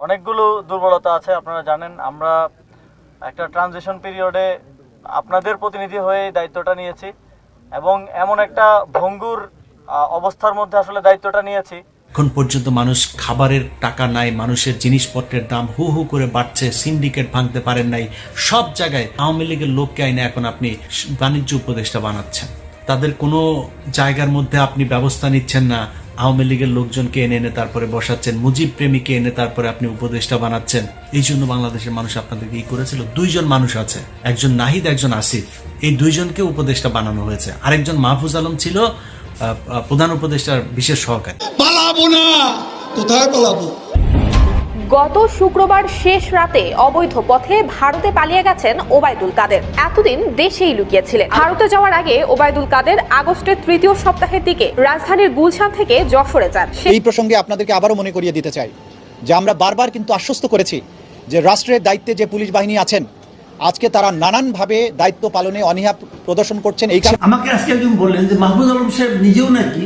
অনেকগুলো দুর্বলতা আছে, আপনারা জানেন। আমরা একটা ট্রানজিশন পিরিয়ডে আপনাদের প্রতিনিধি হয়ে দায়িত্বটা নিয়েছি এবং এমন একটা ভঙ্গুর অবস্থার মধ্যে আসলে দায়িত্বটা নিয়েছি। এখন পর্যন্ত মানুষ খাবারের টাকা নাই, মানুষের জিনিসপত্রের দাম হু হু করে বাড়ছে সিন্ডিকেট ভাঙতে পারেন নাই। সব জায়গায় আওয়ামী লীগের লোককে আইনে এখন আপনি বাণিজ্য উপদেষ্টা বানাচ্ছেন। তাদের কোনো জায়গার মধ্যে আপনি ব্যবস্থা নিচ্ছেন না আওয়ামী লীগের লোকজনকে এনে এনে তারপরে বসাচ্ছেন, মুজিব প্রেমীকে এনে তারপরে আপনি উপদেষ্টা বানাচ্ছেন। এই জন্য বাংলাদেশের মানুষ আপনাদেরকে ই করেছিল। দুইজন মানুষ আছে, একজন নাহিদ, একজন আসিফ। এই দুইজনকে উপদেষ্টা বানানো হয়েছে। আরেকজন মাহফুজ আলম ছিল প্রধান উপদেষ্টার বিশেষ সহকারী। পালাবো না! কোথায় পালাবো? গত শুক্রবার শেষ রাতে অবৈধ পথে ভারতে পালিয়ে গেছেন ওবায়দুল কাদের। এতদিন দেশেই লুকিয়েছিলেন। ভারতে যাওয়ার আগে ওবায়দুল কাদের আগস্টের তৃতীয় সপ্তাহের দিকে রাজধানীর গুলশান থেকে যশোরে যান। এই প্রসঙ্গে আপনাদেরকে আবারও মনে করিয়ে দিতে চাই যে আমরা বারবার কিন্তু আশ্বস্ত করেছি যে রাষ্ট্রের দায়িত্বে যে পুলিশ বাহিনী আছেন আজকে তারা নানানভাবে দায়িত্ব পালনে অনীহা প্রদর্শন করছেন। এই কারণে আমাকে আজকে একজন বললেন যে মাহবুব আলম সাহেব নিজেও নাকি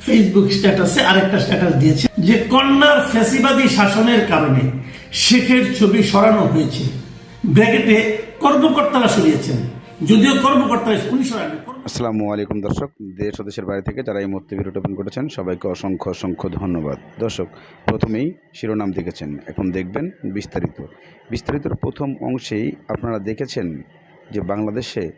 ফেসবুক স্ট্যাটাসে আরেকটা স্ট্যাটাস দিয়েছে যে কন্যার ফ্যাসিবাদী শাসনের কারণে শেখের ছবি সরানো হয়েছে। ব্র্যাকেটে কর্মকর্তারা সরিয়েছেন। যদিও কর্মকর্তারা উনি কর্ম- আসসালামু আলাইকুম দর্শক, দেশ ও দেশের বাইরে থেকে যারা এই মুহূর্তে ভিডিওটি ওপেন করেছেন, সবাইকে অসংখ্য অসংখ্য ধন্যবাদ। দর্শক, প্রথমেই শিরোনাম দেখেছেন। এখন দেখবেন বিস্তারিত। বিস্তারিতর প্রথম অংশেই আপনারা দেখেছেন যে বাংলাদেশে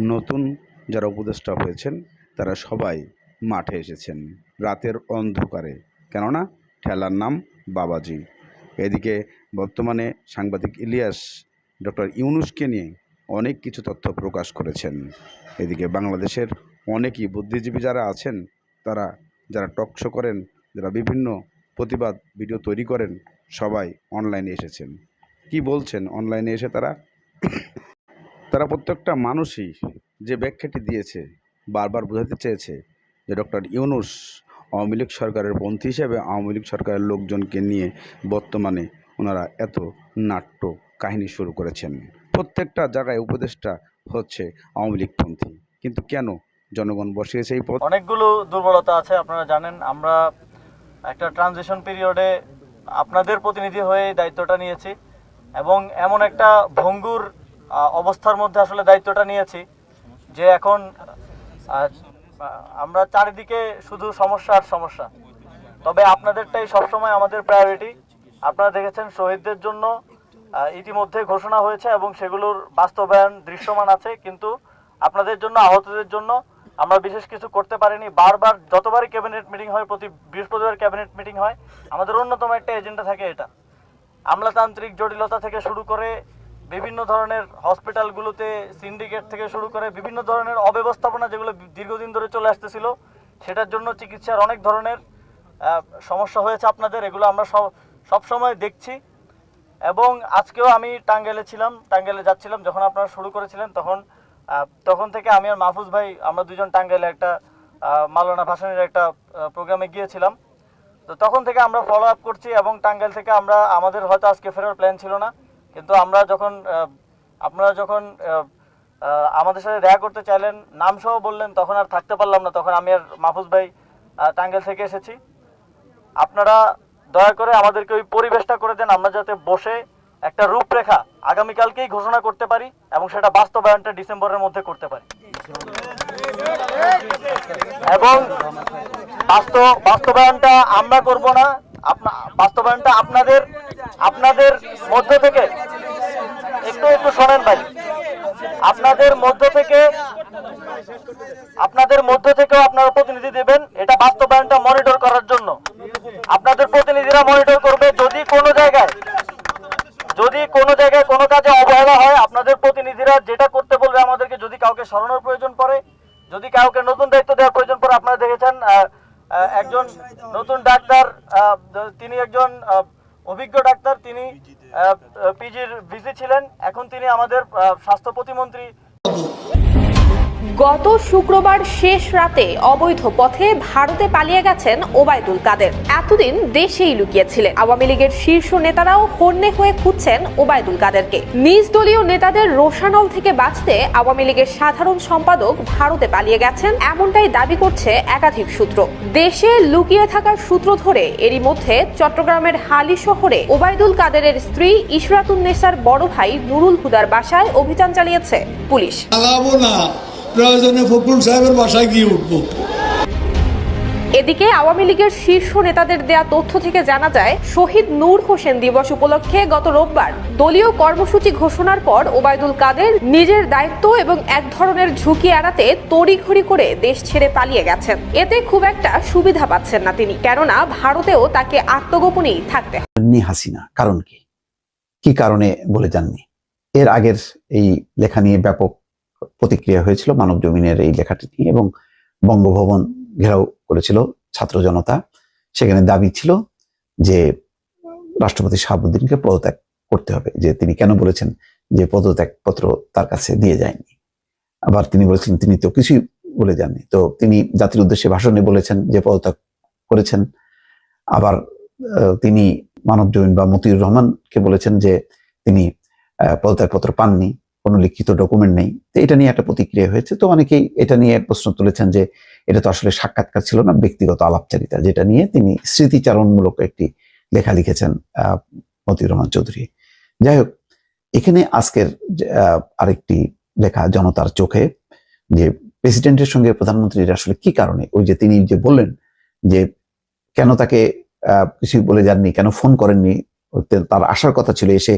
নতুন যারা উপদেষ্টা হয়েছেন, তারা সবাই মাঠে এসেছেন, রাতের অন্ধকারে। কেননা ঠেলার নাম বাবাজি। এদিকে বর্তমানে সাংবাদিক ইলিয়াস ডক্টর ইউনুসকে নিয়ে অনেক কিছু তথ্য প্রকাশ করেছেন। এদিকে বাংলাদেশের অনেকই বুদ্ধিজীবী যারা আছেন, তারা যারা টকশো করেন, যারা বিভিন্ন প্রতিবাদ ভিডিও তৈরি করেন, সবাই অনলাইনে এসেছেন। কি বলছেন অনলাইনে এসে তারা? তারা প্রত্যেকটা মানুষই যে ব্যাখ্যাটি দিয়েছে, বারবার বোঝাতে চেয়েছে যে ডক্টর ইউনুস আওয়ামী লীগ সরকারের পন্থী হিসেবে আওয়ামী লীগ সরকারের লোকজনকে নিয়ে বর্তমানে ওনারা এত নাট্য কাহিনী শুরু করেছেন। প্রত্যেকটা জায়গায় উপদেষ্টা হচ্ছে আওয়ামী লীগপন্থী কিন্তু কেন জনগণ বসিয়েছে এই পদ অনেকগুলো দুর্বলতা আছে, আপনারা জানেন। আমরা একটা ট্রানজিশন পিরিয়ডে আপনাদের প্রতিনিধি হয়ে দায়িত্বটা নিয়েছি এবং এমন একটা ভঙ্গুর অবস্থার মধ্যে আসলে দায়িত্বটা নিয়েছি যে এখন আমরা চারিদিকে শুধু সমস্যা আর সমস্যা। তবে আপনাদেরটাই সবসময় আমাদের প্রায়োরিটি আপনারা দেখেছেন শহীদদের জন্য ইতিমধ্যে ঘোষণা হয়েছে এবং সেগুলোর বাস্তবায়ন দৃশ্যমান আছে, কিন্তু আপনাদের জন্য, আহতদের জন্য আমরা বিশেষ কিছু করতে পারিনি। বারবার যতবারই ক্যাবিনেট মিটিং হয়, প্রতি বৃহস্পতিবার ক্যাবিনেট মিটিং হয়, আমাদের অন্যতম একটা এজেন্ডা থাকে এটা। আমলাতান্ত্রিক জটিলতা থেকে শুরু করে বিভিন্ন ধরনের হসপিটালগুলোতে সিন্ডিকেট থেকে শুরু করে বিভিন্ন ধরনের অব্যবস্থাপনা যেগুলো দীর্ঘদিন ধরে চলে আসতেছিল, সেটার জন্য চিকিৎসার অনেক ধরনের সমস্যা হয়েছে আপনাদের, এগুলো আমরা সব সবসময় দেখছি। এবং আজকেও আমি টাঙ্গাইলে ছিলাম, টাঙ্গাইলে যাচ্ছিলাম, যখন আপনারা শুরু করেছিলেন তখন তখন থেকে আমি আর মাহফুজ ভাই, আমরা দুজন টাঙ্গাইলে একটা মালানা ভাসানের একটা প্রোগ্রামে গিয়েছিলাম। তো তখন থেকে আমরা ফলো আপ করছি এবং টাঙ্গাইল থেকে আমরা, আমাদের হয়তো আজকে ফেরার প্ল্যান ছিল না। কিন্তু আমরা যখন আপনারা যখন আমাদের সাথে দেখা করতে চাইলেন নাম সহ বললেন, তখন আর থাকতে পারলাম না। তখন আমি আর মাহফুজ ভাই টাঙ্গেল থেকে এসেছি। আপনারা দয়া করে আমাদেরকে ওই পরিবেশটা করে দেন, আমরা যাতে বসে একটা রূপরেখা আগামীকালকেই ঘোষণা করতে পারি এবং সেটা বাস্তবায়নটা ডিসেম্বরের মধ্যে করতে পারি। এবং বাস্তব, বাস্তবায়নটা আমরা করব না। বাস্তবায়নটা আপনাদের আপনাদের মধ্য থেকে একটু একটু শোনেন ভাই। আপনাদের মধ্য থেকে আপনাদের মধ্য থেকেও আপনারা প্রতিনিধি দেবেন। এটা বাস্তবায়নটা মনিটর ছিলেন এখন তিনি আমাদের স্বাস্থ্য প্রতিমন্ত্রী। গত শুক্রবার শেষ রাতে অবৈধ পথে ভারতে পালিয়ে গেছেন ওবায়দুল কাদের। এতদিন দেশেই লুকিয়েছিলেন। আওয়ামী লীগের শীর্ষ নেতারাও হন্যে হয়ে খুঁজছেন ওবায়দুল কাদেরকে। নিজ দলীয় নেতাদের রোশানল থেকে বাঁচতে আওয়ামী লীগের সাধারণ সম্পাদক ভারতে পালিয়ে গেছেন এমনটাই দাবি করছে একাধিক সূত্র। দেশে লুকিয়ে থাকার সূত্র ধরে এরই মধ্যে চট্টগ্রামের হালি শহরে ওবায়দুল কাদেরের স্ত্রী ইশরাতুন্নেসার বড় ভাই নুরুল হুদার বাসায় অভিযান চালিয়েছে পুলিশ। প্রয়োজনে ফখরুল সাহেবের বাসায় গিয়ে উঠবো। এদিকে আওয়ামী লীগের শীর্ষ নেতাদের দেয়া তথ্য থেকে জানা যায় শহীদ নূর হোসেন দিবস উপলক্ষে গত রোববার দলীয় কর্মসূচি ঘোষণার পর ওবায়দুল কাদের নিজের দায়িত্ব এবং এক ধরনের ঝুঁকি এড়াতে তড়িঘড়ি করে দেশ ছেড়ে পালিয়ে গেছেন। এতে খুব একটা সুবিধা পাচ্ছেন না তিনি কেননা ভারতেও তাকে আত্মগোপনেই থাকতে নি হাসিনা কারণ কি? কি কারণে বলে যাননি এর আগের এই লেখা নিয়ে ব্যাপক প্রতিক্রিয়া হয়েছিল মানব জমিনের এই লেখাটি নিয়ে এবং বঙ্গভবন ঘেরাও করেছিল ছাত্র জনতা। সেখানে দাবি ছিল যে রাষ্ট্রপতি শাহাবুদ্দিনকে পদত্যাগ করতে হবে, যে তিনি কেন বলেছেন যে পদত্যাগ পত্র তার কাছে দিয়ে যায়নি। আবার তিনি বলেছেন, তিনি তো কিছুই বলে যাননি। তো তিনি জাতির উদ্দেশ্যে ভাষণে বলেছেন যে পদত্যাগ করেছেন। আবার তিনি মানব জমিন বা মতিউর রহমানকে বলেছেন যে তিনি পদত্যাগপত্র পাননি। কোনো লিখিত ডকুমেন্ট নেই। তো এটা নিয়ে একটা প্রতিক্রিয়া হয়েছে। তো অনেকেই এটা নিয়ে প্রশ্ন তুলেছেন যে এটা তো আসলে সাক্ষাৎকার ছিল না, ব্যক্তিগত আলাপচারিতা, যেটা নিয়ে তিনি স্মৃতিচারণমূলক একটি লেখা লিখেছেন মতিউর রহমান চৌধুরী। যাই হোক, এখানে আজকের আরেকটি লেখা জনতার চোখে, যে প্রেসিডেন্টের সঙ্গে প্রধানমন্ত্রীর আসলে কি কারণে? ওই যে তিনি যে বললেন যে কেন তাকে কিছুই বলে যাননি, কেন ফোন করেননি তার আসার কথা ছিল এসে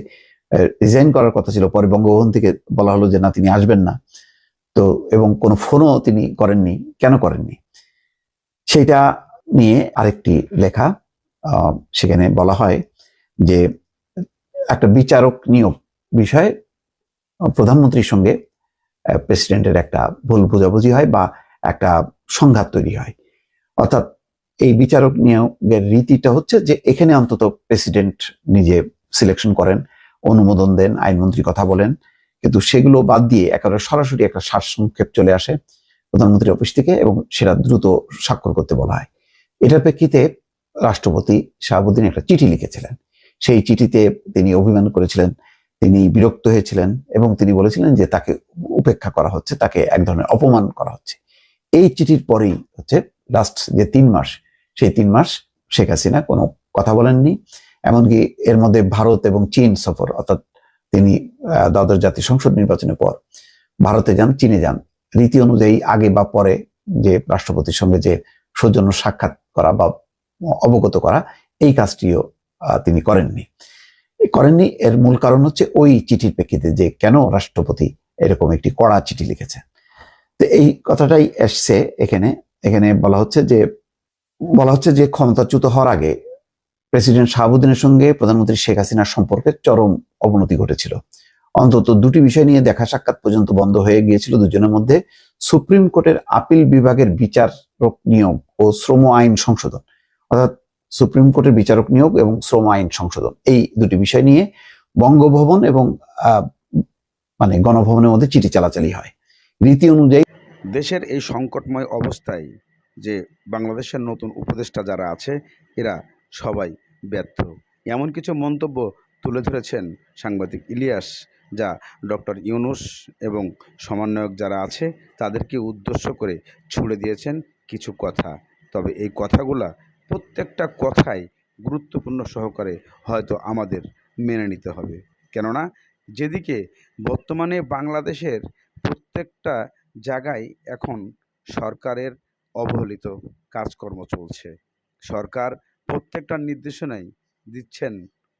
রিজাইন করার কথা ছিল। পরে বঙ্গভবন থেকে বলা হলো যে, না, তিনি আসবেন না। তো, এবং কোনো ফোনও তিনি করেননি। কেন করেননি? সেটা নিয়ে আরেকটি লেখা সেখানে বলা হয় যে, একটা বিচারক নিয়োগ বিষয়ে প্রধানমন্ত্রীর সঙ্গে প্রেসিডেন্টের একটা ভুল বোঝাবুঝি হয় বা একটা সংঘাত তৈরি হয়। অর্থাৎ এই বিচারক নিয়োগের রীতিটা হচ্ছে যে, এখানে অন্তত প্রেসিডেন্ট নিজে সিলেকশন করেন। অনুমোদন দেন, আইনমন্ত্রী কথা বলেন। কিন্তু সেগুলো বাদ দিয়ে একেবারে সরাসরি একটা সারসংক্ষেপ চলে আসে প্রধানমন্ত্রীর অফিস থেকে এবং সেটা দ্রুত স্বাক্ষর করতে বলা হয়। এটার প্রেক্ষিতে রাষ্ট্রপতি শাহাবুদ্দিন একটা চিঠি লিখেছিলেন। সেই চিঠিতে তিনি অভিমান করেছিলেন, তিনি বিরক্ত হয়েছিলেন এবং তিনি বলেছিলেন যে তাকে উপেক্ষা করা হচ্ছে, তাকে এক ধরনের অপমান করা হচ্ছে। এই চিঠির পরেই হচ্ছে লাস্ট যে তিন মাস, সেই তিন মাস শেখ হাসিনা কোনো কথা বলেননি। এমনকি এর মধ্যে ভারত এবং চীন সফর, অর্থাৎ তিনি দ্বাদশ জাতীয় সংসদ নির্বাচনের পর ভারতে যান, চীনে যান। রীতি অনুযায়ী আগে বা পরে যে রাষ্ট্রপতির সঙ্গে যে সৌজন্য সাক্ষাৎ করা বা অবগত করা, এই কাজটিও তিনি করেননি। করেননি, এর মূল কারণ হচ্ছে ওই চিঠির প্রেক্ষিতে যে কেন রাষ্ট্রপতি এরকম একটি কড়া চিঠি লিখেছেন তো এই কথাটাই এসছে এখানে। এখানে বলা হচ্ছে যে, বলা হচ্ছে যে ক্ষমতাচ্যুত হওয়ার আগে প্রেসিডেন্ট শাহাবুদ্দিনের সঙ্গে প্রধানমন্ত্রী শেখ হাসিনার সম্পর্কের চরম অবনতি ঘটেছিল। অন্তত দুটি বিষয় নিয়ে দেখা সাক্ষাৎ পর্যন্ত বন্ধ হয়ে গিয়েছিল দুজনের মধ্যে। সুপ্রিম কোর্টের আপিল বিভাগের বিচারক নিয়োগ ও শ্রম আইন সংশোধন। অর্থাৎ সুপ্রিম কোর্টের বিচারক নিয়োগ এবং শ্রম আইন সংশোধন। এই দুটি বিষয় নিয়ে বঙ্গভবন এবং মানে গণভবনের মধ্যে চিঠি চালাচালি হয়। রীতি অনুযায়ী দেশের এই সংকটময় অবস্থায় যে বাংলাদেশের নতুন উপদেষ্টা যারা আছে, এরা সবাই ব্যর্থ। এমন কিছু মন্তব্য তুলে ধরেছেন সাংবাদিক ইলিয়াস, যা ডক্টর ইউনুস এবং সমন্বয়ক যারা আছে তাদেরকে উদ্দেশ্য করে ছুড়ে দিয়েছেন কিছু কথা। তবে এই কথাগুলা প্রত্যেকটা কথাই গুরুত্বপূর্ণ সহকারে হয়তো আমাদের মেনে নিতে হবে। কেননা, যেদিকে বর্তমানে বাংলাদেশের প্রত্যেকটা জায়গায় এখন সরকারের অবহেলিত কাজকর্ম চলছে। সরকার প্রত্যেকটা নির্দেশনাই দিচ্ছেন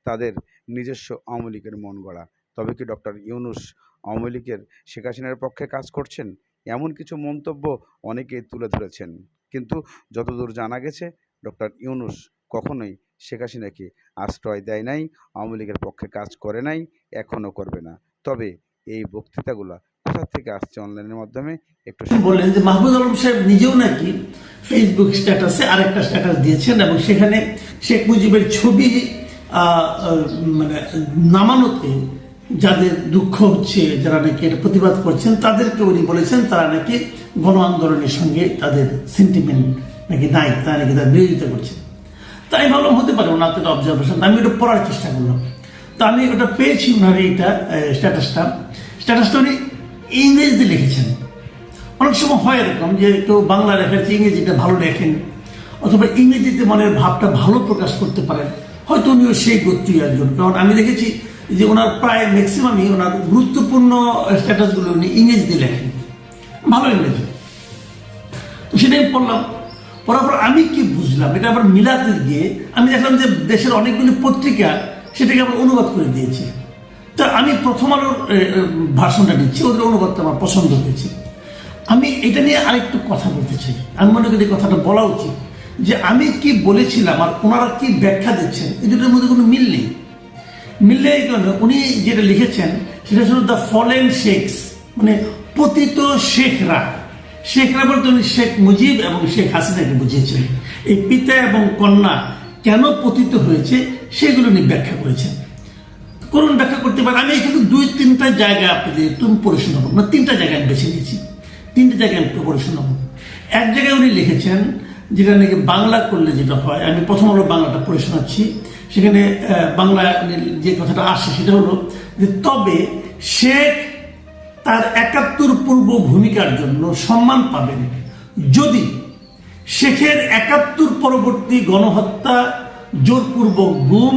তাদের নিজস্ব আওয়ামী লীগের মন গড়া। তবে কি ডক্টর ইউনুস আওয়ামী লীগের শেখ হাসিনার পক্ষে কাজ করছেন? এমন কিছু মন্তব্য অনেকেই তুলে ধরেছেন। কিন্তু যতদূর জানা গেছে, ডক্টর ইউনুস কখনোই শেখ হাসিনাকে আশ্রয় দেয় নাই, আওয়ামী লীগের পক্ষে কাজ করে নাই এখনও করবে না। তবে এই বক্তৃতাগুলা কোথা থেকে আসছে অনলাইনের মাধ্যমে একটু বললেন যে মাহবুব আলম সাহেব নিজেও নাকি ফেসবুক স্ট্যাটাসে আরেকটা স্ট্যাটাস দিয়েছেন এবং সেখানে শেখ মুজিবের ছবি মানে নামানোতে যাদের দুঃখ হচ্ছে, যারা নাকি এটা প্রতিবাদ করছেন, তাদেরকে উনি বলেছেন তারা নাকি গণ আন্দোলনের সঙ্গে তাদের সেন্টিমেন্ট নাকি নাই, তারা নাকি তার বিরোধিতা করছে। তাই ভাবলাম হতে পারে ওনার তো অবজারভেশন আমি ওটা পড়ার চেষ্টা করলাম। তো আমি ওটা পেয়েছি ওনার এইটা স্ট্যাটাসটা স্ট্যাটাসটা উনি ইংরেজিতে লিখেছেন। অনেক সময় হয় এরকম যে কেউ বাংলা লেখাচ্ছে ইংরেজিটা ভালো লেখেন, অথবা ইংরেজিতে মনের ভাবটা ভালো প্রকাশ করতে পারেন। হয়তো উনিও সেই গোত্রী একজন। কারণ আমি দেখেছি যে ওনার প্রায় ম্যাক্সিমামই ওনার গুরুত্বপূর্ণ স্ট্যাটাসগুলো উনি ইংরেজিতে লেখেন। ভালো ইংরেজি। তো সেটাই পড়লাম। পড়ার পর আমি কি বুঝলাম? এটা আবার মিলাতে গিয়ে আমি দেখলাম যে দেশের অনেকগুলি পত্রিকা সেটাকে আবার অনুবাদ করে দিয়েছে। তা আমি প্রথম আলোর ভাষণটা নিচ্ছি ওদের অনুবাদটা আমার পছন্দ হয়েছে। আমি এটা নিয়ে আরেকটু কথা বলতে চাই। আমি মনে করি কথাটা বলা উচিত যে আমি কি বলেছিলাম আর ওনারা কি ব্যাখ্যা দিচ্ছেন, এই দুটোর মধ্যে কোনো মিল নেই। মিললে এই কারণে উনি যেটা লিখেছেন, সেটা ছিল দ্য ফলেন শেখস মানে পতিত শেখরা। শেখরা বলতে উনি শেখ মুজিব এবং শেখ হাসিনাকে বুঝিয়েছেন। এই পিতা এবং কন্যা কেন পতিত হয়েছে, সেগুলো উনি ব্যাখ্যা করেছেন। করুন ব্যাখ্যা করতে পারেন। আমি এখানে দুই, তিনটা জায়গা আপনাদের তুমি পড়ে শোনাবো না, তিনটা জায়গায় আমি বেছে নিয়েছি। তিনটে জায়গায় আমি পড়ে শোনাবো এক জায়গায় উনি লিখেছেন, যেটা নাকি বাংলা করলে যেটা হয়। আমি প্রথম হলো বাংলাটা পড়ে শোনাচ্ছি। সেখানে বাংলা যে কথাটা আসে সেটা হলো যে, তবে শেখ তার একাত্তর পূর্ব ভূমিকার জন্য সম্মান পাবেন। যদি শেখের একাত্তর পরবর্তী গণহত্যা, জোরপূর্বক গুম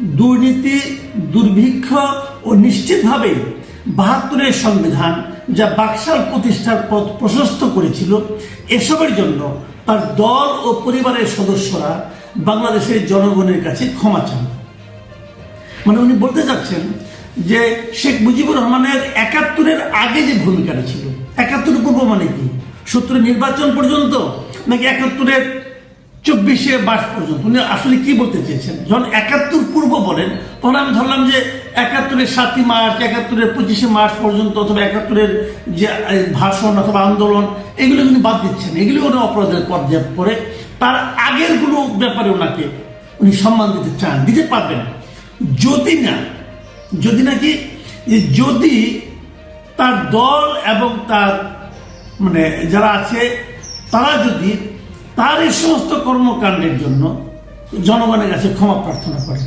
দুর্নীতি, দুর্ভিক্ষ ও নিশ্চিতভাবে বাহাত্তরের সংবিধান যা বাকশাল প্রতিষ্ঠার পথ প্রশস্ত করেছিল, এসবের জন্য তার দল ও পরিবারের সদস্যরা বাংলাদেশের জনগণের কাছে ক্ষমা চান। মানে উনি বলতে চাচ্ছেন যে শেখ মুজিবুর রহমানের একাত্তরের আগে যে ভূমিকাটা ছিল একাত্তর পূর্ব মানে কি? সত্তরের নির্বাচন পর্যন্ত নাকি একাত্তরের চব্বিশে মার্চ পর্যন্ত। উনি আসলে কি বলতে চেয়েছেন? যখন একাত্তর পূর্ব বলেন, তখন আমি ধরলাম যে একাত্তরের সাতই মার্চ, একাত্তরের পঁচিশে মার্চ পর্যন্ত অথবা একাত্তরের যে ভাষণ অথবা আন্দোলন, এগুলো উনি বাদ দিচ্ছেন। এগুলো উনি অপরাধের পর্যায়ে পড়ে তার আগেরগুলো ব্যাপারে ওনাকে উনি সম্মান দিতে চান, দিতে পারবেন যদি না, যদি নাকি যদি তার দল এবং তার মানে যারা আছে, তারা যদি তার এই সমস্ত কর্মকাণ্ডের জন্য জনগণের কাছে ক্ষমা প্রার্থনা করে।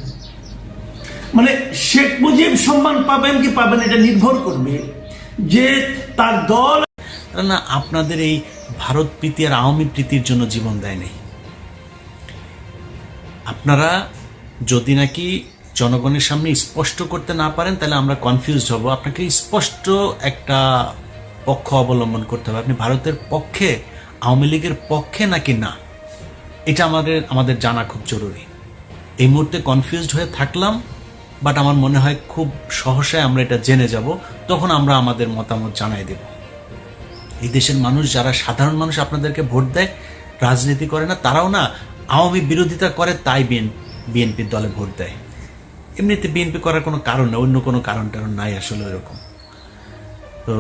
মানে শেখ মুজিব সম্মান পাবেন কি পাবেন এটা নির্ভর করবে যে তার দল না আপনাদের এই ভারত প্রীতি আর আওয়ামী প্রীতির জন্য জীবন দেয় নাই। আপনারা যদি নাকি জনগণের সামনে স্পষ্ট করতে না পারেন, তাহলে আমরা কনফিউজ হব। আপনাকে স্পষ্ট একটা পক্ষ অবলম্বন করতে হবে। আপনি ভারতের পক্ষে আওয়ামী লীগের পক্ষে নাকি না? এটা আমাদের আমাদের জানা খুব জরুরি। এই মুহূর্তে কনফিউজড হয়ে থাকলাম বাট আমার মনে হয় খুব সহসায় আমরা এটা জেনে যাব, তখন আমরা আমাদের মতামত জানাই দেব। এই দেশের মানুষ যারা সাধারণ মানুষ আপনাদেরকে ভোট দেয়, রাজনীতি করে না, তারাও না আওয়ামী বিরোধিতা করে, তাই বিএনপির দলে ভোট দেয়। এমনিতে বিএনপি করার কোনো কারণ নেই অন্য কোনো কারণ টারণ নাই আসলে ওইরকম তো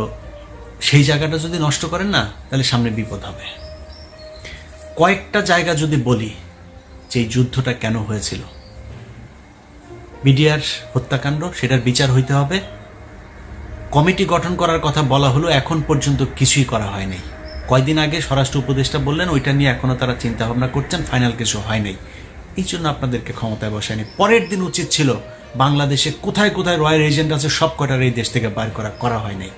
সেই জায়গাটা যদি নষ্ট করেন না, তাহলে সামনে বিপদ হবে। কয়েকটা জায়গা যদি বলি, যে যুদ্ধটা কেন হয়েছিল। মিডিয়ার হত্যাকাণ্ড, সেটার বিচার হইতে হবে। কমিটি গঠন করার কথা বলা হলো, এখন পর্যন্ত কিছুই করা হয়নি। কয়দিন আগে স্বরাষ্ট্র উপদেষ্টা বললেন, ওইটা নিয়ে এখনও তারা চিন্তা ভাবনা করছেন, ফাইনাল কিছু হয়নি এই জন্য আপনাদেরকে ক্ষমতায় বসায়নি। পরের দিন উচিত ছিল, বাংলাদেশে কোথায় কোথায় রয়্যাল এজেন্ট আছে সব কটার এই দেশ থেকে বার করা করা হয়নি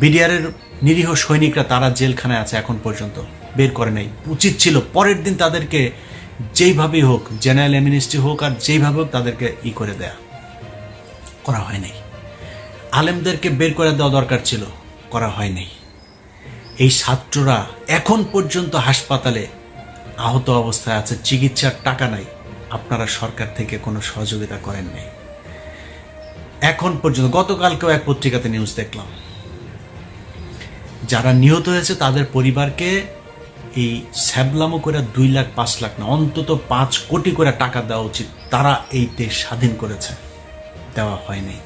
বিডিআরের নিরীহ সৈনিকরা তারা জেলখানায় আছে এখন পর্যন্ত। বের করে নাই। উচিত ছিল পরের দিন তাদেরকে যেইভাবেই হোক, জেনারেল এমিনিস্ট্রি হোক আর যেইভাবে হোক তাদেরকে ই করে দেয়া। করা হয়নি আলেমদেরকে বের করে দেওয়া দরকার ছিল। করা হয়নি এই ছাত্ররা এখন পর্যন্ত হাসপাতালে আহত অবস্থায় আছে। চিকিৎসার টাকা নাই। আপনারা সরকার থেকে কোনো সহযোগিতা করেন নাই। এখন পর্যন্ত গতকালকেও এক পত্রিকাতে নিউজ দেখলাম। যারা নিহত হয়েছে তাদের পরিবারকে এই স্যাবলামো করে দুই লাখ, পাঁচ লাখ না, অন্তত পাঁচ কোটি করে টাকা দেওয়া উচিত। তারা এই দেশ স্বাধীন করেছে। দেওয়া হয়নি।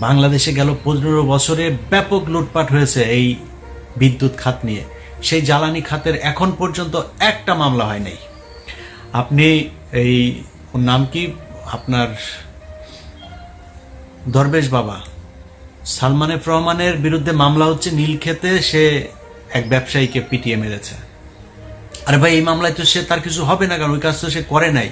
বাংলাদেশে গেল পনেরো বছরে ব্যাপক লুটপাট হয়েছে এই বিদ্যুৎ খাত নিয়ে। সেই জ্বালানি খাতের এখন পর্যন্ত একটা মামলা হয় নাই। আপনি এই নাম কি? আপনার দরবেশ বাবা। সালমান এফ রহমানের বিরুদ্ধে মামলা হচ্ছে নীলক্ষেতে, সে এক ব্যবসায়ীকে পিটিয়ে মেরেছে। আরে ভাই, এই মামলায় তো সে তার কিছু হবে না, কারণ ওই কাজ তো সে করে নাই।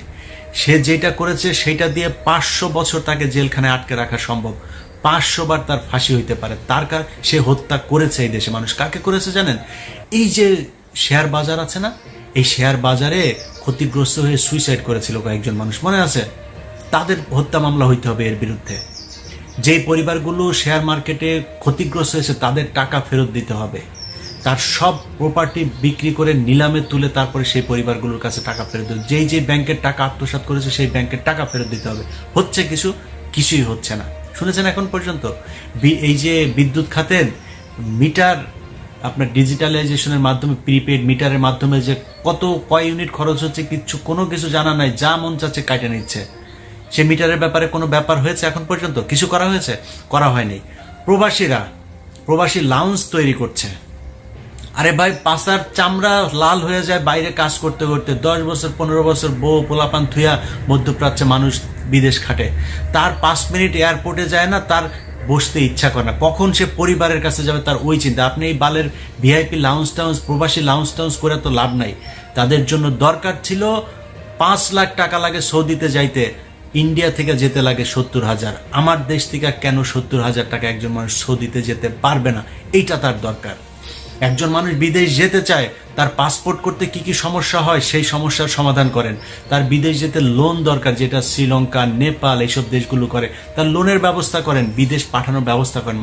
সে যেটা করেছে সেটা দিয়ে পাঁচশো বছর তাকে জেলখানে আটকে রাখা সম্ভব। পাঁচশো বার তার ফাঁসি হইতে পারে। তার কার সে হত্যা করেছে এই দেশে। মানুষ কাকে করেছে জানেন? এই যে শেয়ার বাজার আছে না, এই শেয়ার বাজারে ক্ষতিগ্রস্ত হয়ে সুইসাইড করেছিল কয়েকজন মানুষ। মনে আছে? তাদের হত্যা মামলা হইতে হবে এর বিরুদ্ধে। যেই পরিবারগুলো শেয়ার মার্কেটে ক্ষতিগ্রস্ত হয়েছে, তাদের টাকা ফেরত দিতে হবে। তার সব প্রপার্টি বিক্রি করে নিলামে তুলে তারপরে সেই পরিবারগুলোর কাছে টাকা ফেরত দিতে যেই যেই ব্যাংকের টাকা আত্মসাৎ করেছে, সেই ব্যাংকের টাকা ফেরত দিতে হবে। হচ্ছে কিছু, কিছুই হচ্ছে না। শুনেছেন এখন পর্যন্ত? এই যে বিদ্যুৎ খাতের মিটার, আপনার ডিজিটালাইজেশনের মাধ্যমে প্রিপেড মিটারের মাধ্যমে যে কত কয় ইউনিট খরচ হচ্ছে, কিচ্ছু, কোনো কিছু জানা নাই, যা মন চাচ্ছে কাটে নিচ্ছে। সে মিটারের ব্যাপারে কোনো ব্যাপার হয়েছে এখন পর্যন্ত? কিছু করা হয়েছে? করা হয়নি। প্রবাসীরা, প্রবাসী লাউঞ্জ তৈরি করছে। আরে ভাই, পাশার চামড়া লাল হয়ে যায়, বাইরে কাজ করতে করতে। দশ বছর, পনেরো বছর বউ পোলাপান থুয়া মধ্যপ্রাচ্যে মানুষ বিদেশ খাটে। তার পাঁচ মিনিট এয়ারপোর্টে যায় না, তার বসতে ইচ্ছা করে না। কখন সে পরিবারের কাছে যাবে তার ওই চিন্তা। আপনি এই বালের ভিআইপি লাউন্স টাউন্স প্রবাসী লাউন্স টাউন্স করে তো লাভ নাই। তাদের জন্য দরকার ছিল পাঁচ লাখ টাকা লাগে সৌদিতে যাইতে। ইন্ডিয়া থেকে যেতে লাগে সত্তর হাজার। আমার দেশ থেকে কেন সত্তর হাজার টাকা একজন মানুষ সৌদিতে যেতে পারবে না? এইটা তার দরকার। একজন মানুষ বিদেশ যেতে চায়, তার পাসপোর্ট করতে কি কি সমস্যা হয়, সেই সমস্যার সমাধান করেন। তার বিদেশ যেতে লোন দরকার, যেটা শ্রীলঙ্কা, নেপাল, এইসব দেশগুলো করে, তার লোনের ব্যবস্থা করেন, বিদেশ পাঠানোর ব্যবস্থা করেন।